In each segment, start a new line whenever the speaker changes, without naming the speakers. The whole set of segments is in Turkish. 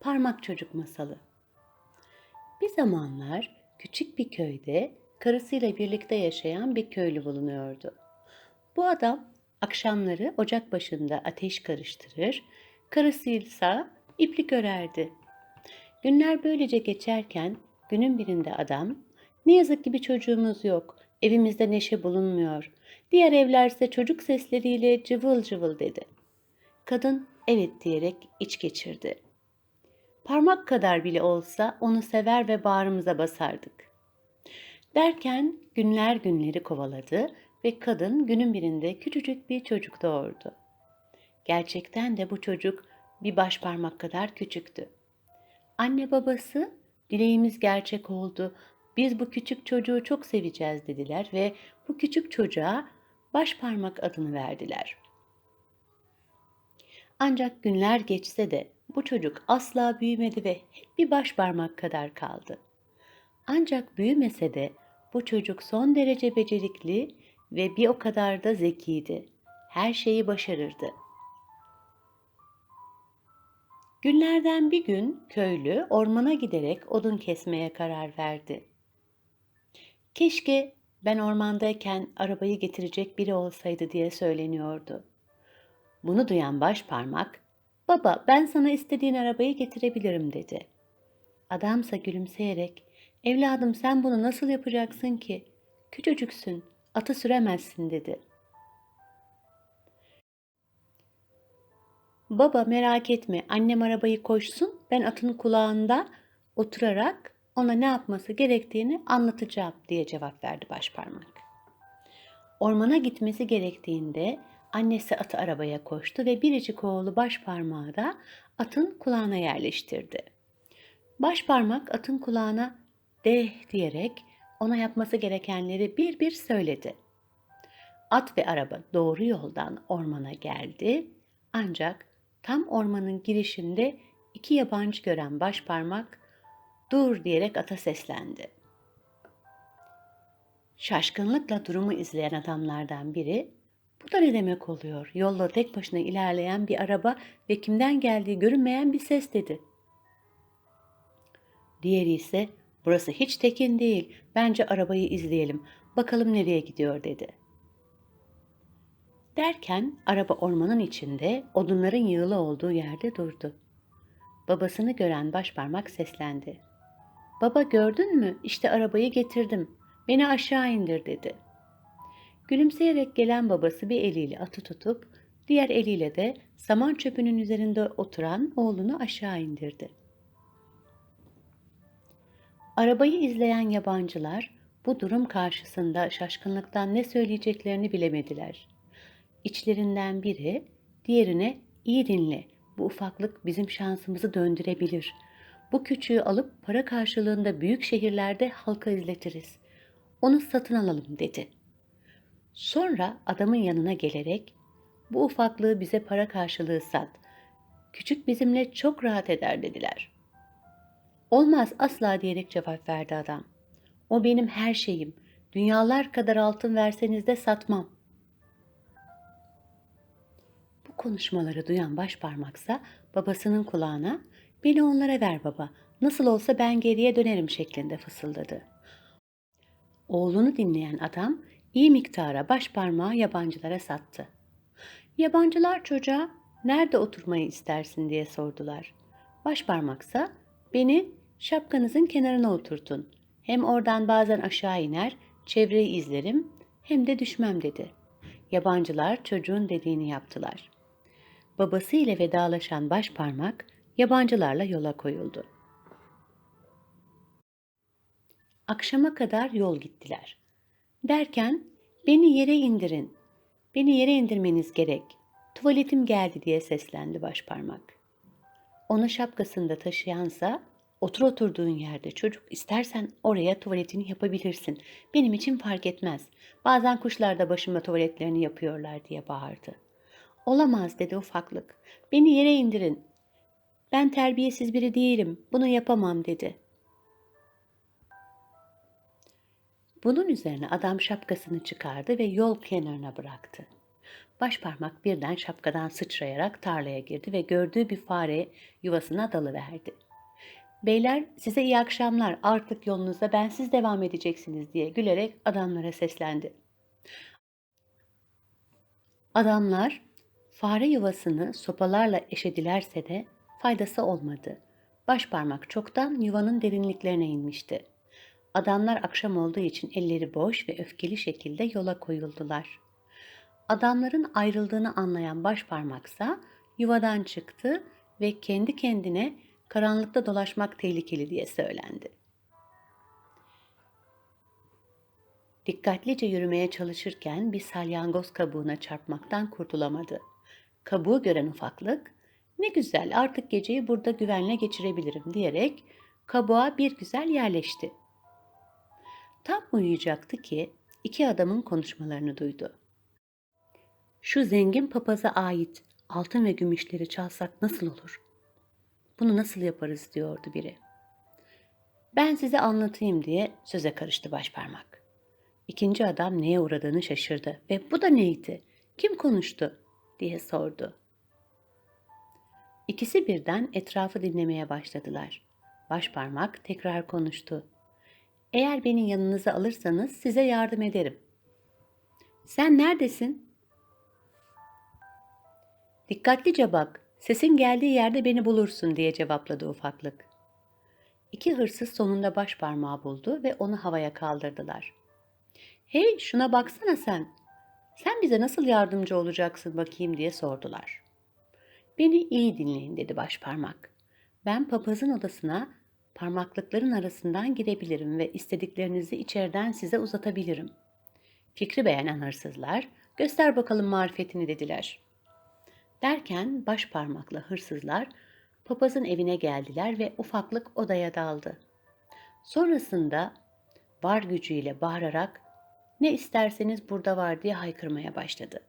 Parmak Çocuk Masalı Bir zamanlar küçük bir köyde karısıyla birlikte yaşayan bir köylü bulunuyordu. Bu adam akşamları ocak başında ateş karıştırır, karısıysa iplik örerdi. Günler böylece geçerken günün birinde adam, ne yazık ki bir çocuğumuz yok, evimizde neşe bulunmuyor. Diğer evlerse çocuk sesleriyle cıvıl cıvıl dedi. Kadın evet diyerek iç geçirdi. Parmak kadar bile olsa onu sever ve bağrımıza basardık. Derken günler günleri kovaladı ve kadın günün birinde küçücük bir çocuk doğurdu. Gerçekten de bu çocuk bir baş parmak kadar küçüktü. Anne babası dileğimiz gerçek oldu. Biz bu küçük çocuğu çok seveceğiz dediler ve bu küçük çocuğa baş parmak adını verdiler. Ancak günler geçse de bu çocuk asla büyümedi ve hep bir baş parmak kadar kaldı. Ancak büyümese de bu çocuk son derece becerikli ve bir o kadar da zekiydi. Her şeyi başarırdı. Günlerden bir gün köylü ormana giderek odun kesmeye karar verdi. Keşke ben ormandayken arabayı getirecek biri olsaydı diye söyleniyordu. Bunu duyan baş parmak, baba ben sana istediğin arabayı getirebilirim dedi. Adamsa gülümseyerek, evladım sen bunu nasıl yapacaksın ki? Küçücüksün, atı süremezsin dedi. Baba merak etme annem arabayı koşsun ben atın kulağında oturarak ona ne yapması gerektiğini anlatacağım diye cevap verdi başparmak. Ormana gitmesi gerektiğinde annesi atı arabaya koştu ve biricik oğlu başparmağı da atın kulağına yerleştirdi. Başparmak atın kulağına deh diyerek ona yapması gerekenleri bir bir söyledi. At ve araba doğru yoldan ormana geldi ancak tam ormanın girişinde iki yabancı gören başparmak dur diyerek ata seslendi. Şaşkınlıkla durumu izleyen adamlardan biri bu da ne demek oluyor? Yolda tek başına ilerleyen bir araba ve kimden geldiği görünmeyen bir ses dedi. Diğeri ise burası hiç tekin değil. Bence arabayı izleyelim. Bakalım nereye gidiyor dedi. Derken araba ormanın içinde odunların yığılı olduğu yerde durdu. Babasını gören başparmak seslendi. Baba gördün mü? İşte arabayı getirdim. Beni aşağı indir dedi. Gülümseyerek gelen babası bir eliyle atı tutup diğer eliyle de saman çöpünün üzerinde oturan oğlunu aşağı indirdi. Arabayı izleyen yabancılar bu durum karşısında şaşkınlıktan ne söyleyeceklerini bilemediler. İçlerinden biri diğerine iyi dinle bu ufaklık bizim şansımızı döndürebilir. Bu küçüğü alıp para karşılığında büyük şehirlerde halka izletiriz. Onu satın alalım dedi. Sonra adamın yanına gelerek bu ufaklığı bize para karşılığı sat. Küçük bizimle çok rahat eder dediler. Olmaz asla diyerek cevap verdi adam. O benim her şeyim. Dünyalar kadar altın verseniz de satmam. Bu konuşmaları duyan başparmaksa babasının kulağına beni onlara ver baba. Nasıl olsa ben geriye dönerim şeklinde fısıldadı. Oğlunu dinleyen adam iyi miktara başparmağı yabancılara sattı. Yabancılar çocuğa nerede oturmayı istersin diye sordular. Başparmaksa beni şapkanızın kenarına oturtun. Hem oradan bazen aşağı iner, çevreyi izlerim hem de düşmem dedi. Yabancılar çocuğun dediğini yaptılar. Babası ile vedalaşan başparmak yabancılarla yola koyuldu. Akşama kadar yol gittiler. Derken beni yere indirin. Beni yere indirmeniz gerek. Tuvaletim geldi diye seslendi başparmak. Onu şapkasında taşıyansa otur oturduğun yerde çocuk istersen oraya tuvaletini yapabilirsin. Benim için fark etmez. Bazen kuşlar da başıma tuvaletlerini yapıyorlar diye bağırdı. Olamaz dedi ufaklık. Beni yere indirin. Ben terbiyesiz biri değilim. Bunu yapamam dedi. Bunun üzerine adam şapkasını çıkardı ve yol kenarına bıraktı. Başparmak birden şapkadan sıçrayarak tarlaya girdi ve gördüğü bir fare yuvasına dalıverdi. Beyler size iyi akşamlar artık yolunuza bensiz devam edeceksiniz diye gülerek adamlara seslendi. Adamlar fare yuvasını sopalarla eşedilerse de faydası olmadı. Başparmak çoktan yuvanın derinliklerine inmişti. Adamlar akşam olduğu için elleri boş ve öfkeli şekilde yola koyuldular. Adamların ayrıldığını anlayan başparmaksa yuvadan çıktı ve kendi kendine karanlıkta dolaşmak tehlikeli diye söylendi. Dikkatlice yürümeye çalışırken bir salyangoz kabuğuna çarpmaktan kurtulamadı. Kabuğu gören ufaklık, ne güzel artık geceyi burada güvenle geçirebilirim diyerek kabuğa bir güzel yerleşti. Tam uyuyacaktı ki iki adamın konuşmalarını duydu. Şu zengin papaza ait altın ve gümüşleri çalsak nasıl olur? Bunu nasıl yaparız diyordu biri. Ben size anlatayım diye söze karıştı başparmak. İkinci adam neye uğradığını şaşırdı ve bu da neydi? Kim konuştu? diye sordu. İkisi birden etrafı dinlemeye başladılar. Başparmak tekrar konuştu. Eğer beni yanınıza alırsanız size yardım ederim. Sen neredesin? Dikkatlice bak, sesin geldiği yerde beni bulursun diye cevapladı ufaklık. İki hırsız sonunda baş parmağı buldu ve onu havaya kaldırdılar. Hey şuna baksana sen. Sen bize nasıl yardımcı olacaksın bakayım diye sordular. Beni iyi dinleyin dedi başparmak. Ben papazın odasına parmaklıkların arasından girebilirim ve istediklerinizi içeriden size uzatabilirim. Fikri beğenen hırsızlar, göster bakalım marifetini dediler. Derken baş parmakla hırsızlar papazın evine geldiler ve ufaklık odaya daldı. Sonrasında var gücüyle bağırarak ne isterseniz burada var diye haykırmaya başladı.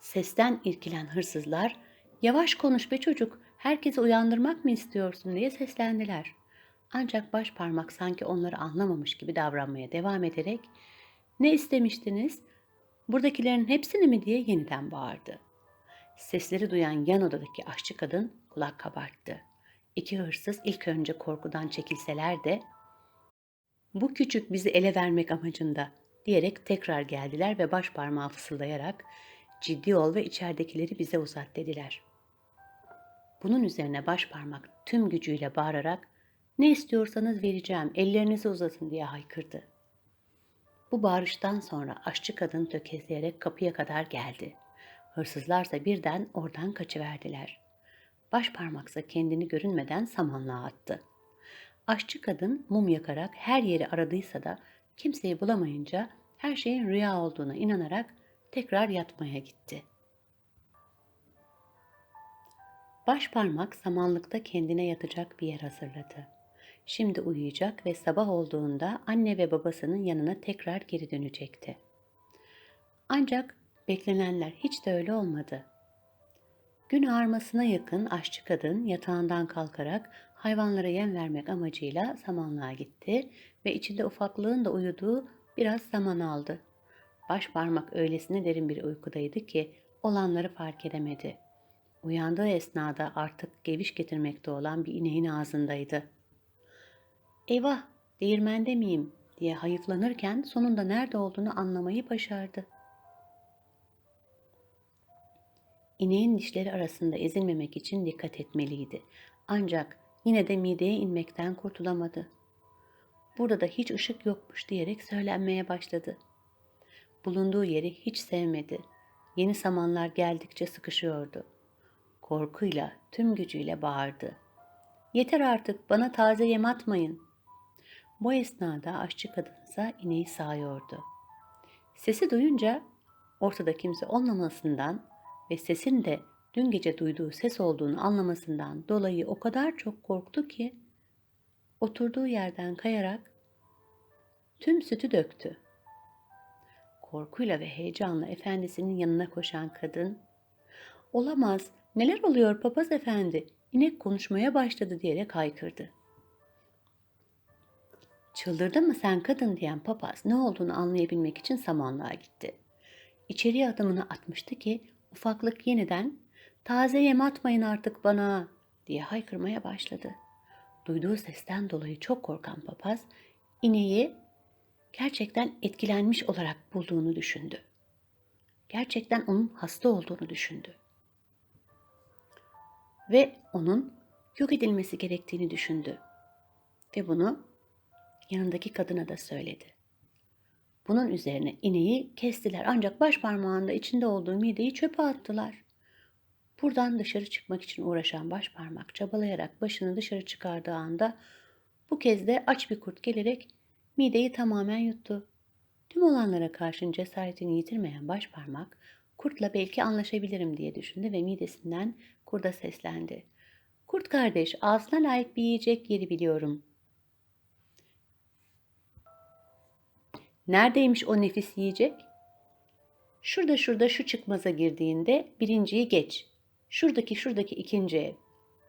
Sesten irkilen hırsızlar yavaş konuş be çocuk herkesi uyandırmak mı istiyorsun diye seslendiler. Ancak baş parmak sanki onları anlamamış gibi davranmaya devam ederek ne istemiştiniz buradakilerin hepsini mi diye yeniden bağırdı. Sesleri duyan yan odadaki aşçı kadın kulak kabarttı. İki hırsız ilk önce korkudan çekilseler de bu küçük bizi ele vermek amacında diyerek tekrar geldiler ve baş parmağı fısıldayarak ciddi ol ve içeridekileri bize uzat dediler. Bunun üzerine baş parmak tüm gücüyle bağırarak ne istiyorsanız vereceğim ellerinizi uzatın diye haykırdı. Bu bağırıştan sonra aşçı kadın tökezleyerek kapıya kadar geldi. Hırsızlarsa birden oradan kaçıverdiler. Baş parmaksa kendini görünmeden samanlığa attı. Aşçı kadın mum yakarak her yeri aradıysa da kimseyi bulamayınca her şeyin rüya olduğuna inanarak tekrar yatmaya gitti. Baş parmak samanlıkta kendine yatacak bir yer hazırladı. Şimdi uyuyacak ve sabah olduğunda anne ve babasının yanına tekrar geri dönecekti. Ancak beklenenler hiç de öyle olmadı. Gün ağarmasına yakın aşçı kadın yatağından kalkarak hayvanlara yem vermek amacıyla samanlığa gitti ve içinde ufaklığın da uyuduğu biraz zaman aldı. Baş parmak öylesine derin bir uykudaydı ki olanları fark edemedi. Uyandığı esnada artık geviş getirmekte olan bir ineğin ağzındaydı. Eyvah, değirmende miyim diye hayıflanırken sonunda nerede olduğunu anlamayı başardı. İneğin dişleri arasında ezilmemek için dikkat etmeliydi. Ancak yine de mideye inmekten kurtulamadı. Burada da hiç ışık yokmuş diyerek söylenmeye başladı. Bulunduğu yeri hiç sevmedi. Yeni samanlar geldikçe sıkışıyordu. Korkuyla, tüm gücüyle bağırdı. Yeter artık, bana taze yem atmayın. Bu esnada aşçı kadınsa ineği sağıyordu. Sesi duyunca ortada kimse olmamasından ve sesin de dün gece duyduğu ses olduğunu anlamasından dolayı o kadar çok korktu ki oturduğu yerden kayarak tüm sütü döktü. Korkuyla ve heyecanla efendisinin yanına koşan kadın, ''Olamaz, neler oluyor papaz efendi, inek konuşmaya başladı.'' diyerek haykırdı. Çıldırdın mı sen kadın diyen papaz ne olduğunu anlayabilmek için samanlığa gitti. içeriye adımını atmıştı ki ufaklık yeniden taze yem atmayın artık bana diye haykırmaya başladı. Duyduğu sesten dolayı çok korkan papaz ineği gerçekten etkilenmiş olarak bulduğunu düşündü. Gerçekten onun hasta olduğunu düşündü. Ve onun yok edilmesi gerektiğini düşündü. Ve bunu yanındaki kadına da söyledi. Bunun üzerine ineği kestiler ancak baş parmağında içinde olduğu mideyi çöpe attılar. Buradan dışarı çıkmak için uğraşan baş parmak çabalayarak başını dışarı çıkardığı anda bu kez de aç bir kurt gelerek mideyi tamamen yuttu. Tüm olanlara karşın cesaretini yitirmeyen baş parmak kurtla belki anlaşabilirim diye düşündü ve midesinden kurda seslendi. Kurt kardeş ağzına layık bir yiyecek yeri biliyorum. Neredeymiş o nefis yiyecek? Şurada şurada şu çıkmaza girdiğinde birinciyi geç. Şuradaki şuradaki ikinci.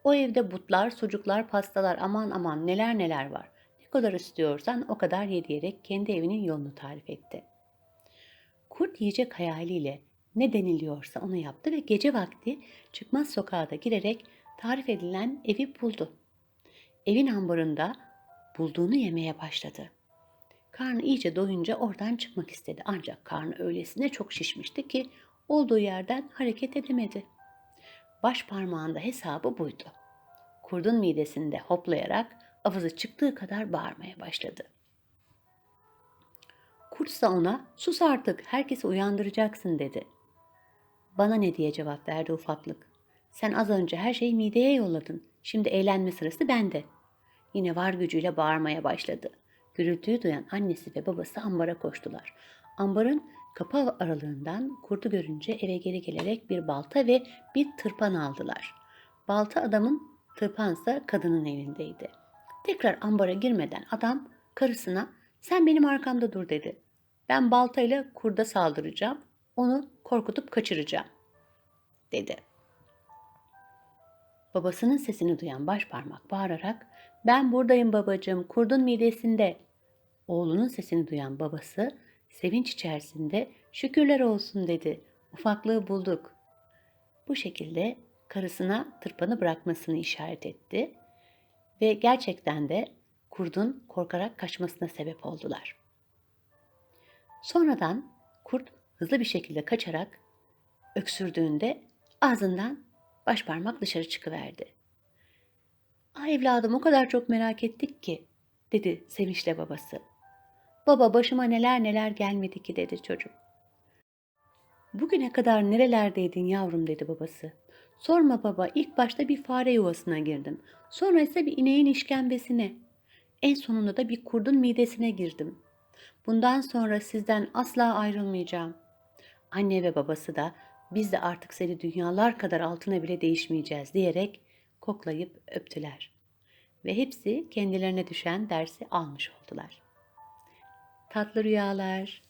O evde butlar, sucuklar, pastalar aman aman neler neler var. Ne kadar istiyorsan o kadar ye diyerek kendi evinin yolunu tarif etti. Kurt yiyecek hayaliyle ne deniliyorsa onu yaptı ve gece vakti çıkmaz sokağa da girerek tarif edilen evi buldu. Evin ambarında bulduğunu yemeye başladı. Karnı iyice doyunca oradan çıkmak istedi ancak karnı öylesine çok şişmişti ki olduğu yerden hareket edemedi. Baş parmağında hesabı buydu. Kurdun midesinde hoplayarak avızı çıktığı kadar bağırmaya başladı. Kurtsa ona sus artık herkesi uyandıracaksın dedi. Bana ne diye cevap verdi ufaklık. Sen az önce her şeyi mideye yolladın. Şimdi eğlenme sırası bende. Yine var gücüyle bağırmaya başladı. Gürültüyü duyan annesi ve babası ambara koştular. Ambarın kapı aralığından kurdu görünce eve geri gelerek bir balta ve bir tırpan aldılar. Balta adamın, tırpansa kadının elindeydi. Tekrar ambara girmeden adam karısına sen benim arkamda dur dedi. Ben baltayla kurda saldıracağım, onu korkutup kaçıracağım dedi. Babasının sesini duyan baş parmak bağırarak ben buradayım babacığım kurdun midesinde. Oğlunun sesini duyan babası sevinç içerisinde şükürler olsun dedi. Ufaklığı bulduk. Bu şekilde karısına tırpanı bırakmasını işaret etti ve gerçekten de kurdun korkarak kaçmasına sebep oldular. Sonradan kurt hızlı bir şekilde kaçarak öksürdüğünde ağzından baş parmak dışarı çıkıverdi. Ah evladım o kadar çok merak ettik ki dedi sevinçle babası. Baba başıma neler neler gelmedi ki dedi çocuk. Bugüne kadar nerelerdeydin yavrum dedi babası. Sorma baba ilk başta bir fare yuvasına girdim. Sonra ise bir ineğin işkembesine. En sonunda da bir kurdun midesine girdim. Bundan sonra sizden asla ayrılmayacağım. Anne ve babası da biz de artık seni dünyalar kadar altına bile değişmeyeceğiz diyerek koklayıp öptüler. Ve hepsi kendilerine düşen dersi almış oldular. Tatlı rüyalar.